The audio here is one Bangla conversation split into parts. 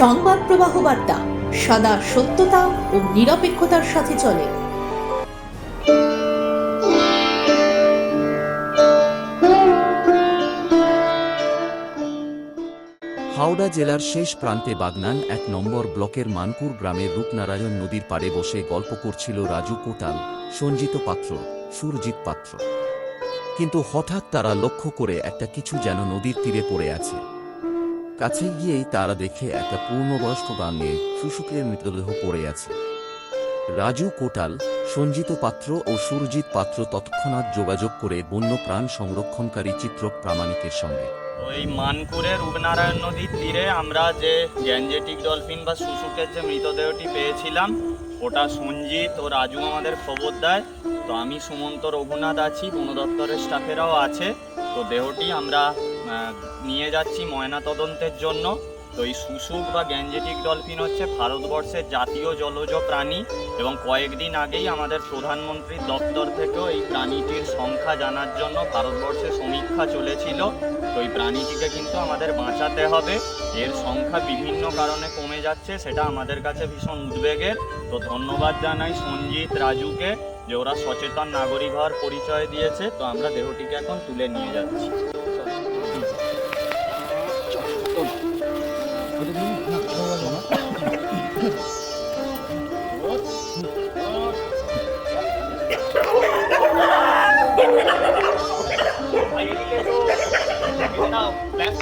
সংবাদ প্রবাহ বার্তা, সদা সত্যতা ও নিরপেক্ষতার সাথে চলে। হাওড়া জেলার শেষ প্রান্তে বাগনান এক নম্বর ব্লকের মানকুর গ্রামের রূপনারায়ণ নদীর পাড়ে বসে গল্প করছিল রাজু কোটাল, সঞ্জিত পাত্র, সুরজিৎ পাত্র। কিন্তু হঠাৎ তারা লক্ষ্য করে একটা কিছু যেন নদীর তীরে পড়ে আছে। কাছে গিয়েই তারা দেখে একটা পূর্ণবয়স্ক বাঙে শুশুকের মৃতদেহ পড়ে আছে। রাজু কোটাল, সঞ্জিত পাত্র ও সুরজিৎ পাত্র তৎক্ষণাৎ যোগাযোগ করে বন্য প্রাণ সংরক্ষণকারী চিত্রক প্রামাণিকের সঙ্গে। ওই মানকুরের রূপনারায়ণ নদীর তীরে আমরা যে গ্যাঞ্জেটিক ডলফিন বা শুশুকের যে মৃতদেহটি পেয়েছিলাম, ওটা সঞ্জিত ও রাজু আমাদের খবর দেয়। তো আমি সুমন্ত রঘুনাথ আছি, বন দপ্তরের স্টাফেরাও আছে। তো দেহটি আমরা নিয়ে যাচ্ছি ময়না তদন্তের জন্য। তো এই শুশুক বা গ্যাঞ্জেটিক ডলফিন হচ্ছে ভারতবর্ষের জাতীয় জলজ প্রাণী এবং কয়েকদিন আগেই আমাদের প্রধানমন্ত্রীর দপ্তর থেকেও এই প্রাণীটির সংখ্যা জানার জন্য ভারতবর্ষে সমীক্ষা চলেছিল। তো এই প্রাণীটিকে কিন্তু আমাদের বাঁচাতে হবে। এর সংখ্যা বিভিন্ন কারণে কমে যাচ্ছে, সেটা আমাদের কাছে ভীষণ উদ্বেগের। তো ধন্যবাদ জানাই সঞ্জিত রাজুকে যে ওরা সচেতন নাগরিক হওয়ার পরিচয় দিয়েছে। তো আমরা দেহটিকে এখন তুলে নিয়ে যাচ্ছি।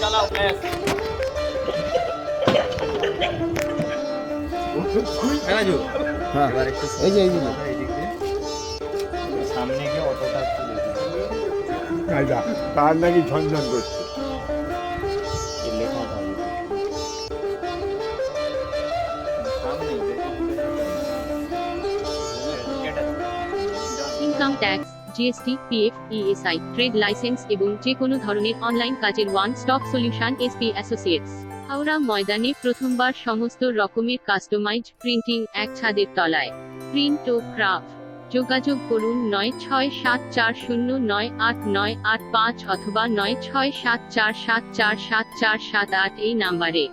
চালাও এই যে এই যে সামনে গিয়ে অটোটা একটু দেখি। আচ্ছা তার নাকি ঝনঝন করছে income tax GST PF ESI trade licence এবং যে কোনো ধরনের অনলাইন কাজের one stop solution SP associates Howrah ময়দানে প্রথমবার সমস্ত রকমের কাস্টমাইজ প্রিন্টিং এক ছাদের তলায়। প্রিন্ট ও ক্রাফট যোগাযোগ করুন নয় ছয় সাত চার শূন্য নয় আট নয় আট পাঁচ অথবা নয় ছয় সাত চার সাত চার সাত চার সাত আট এই নাম্বারে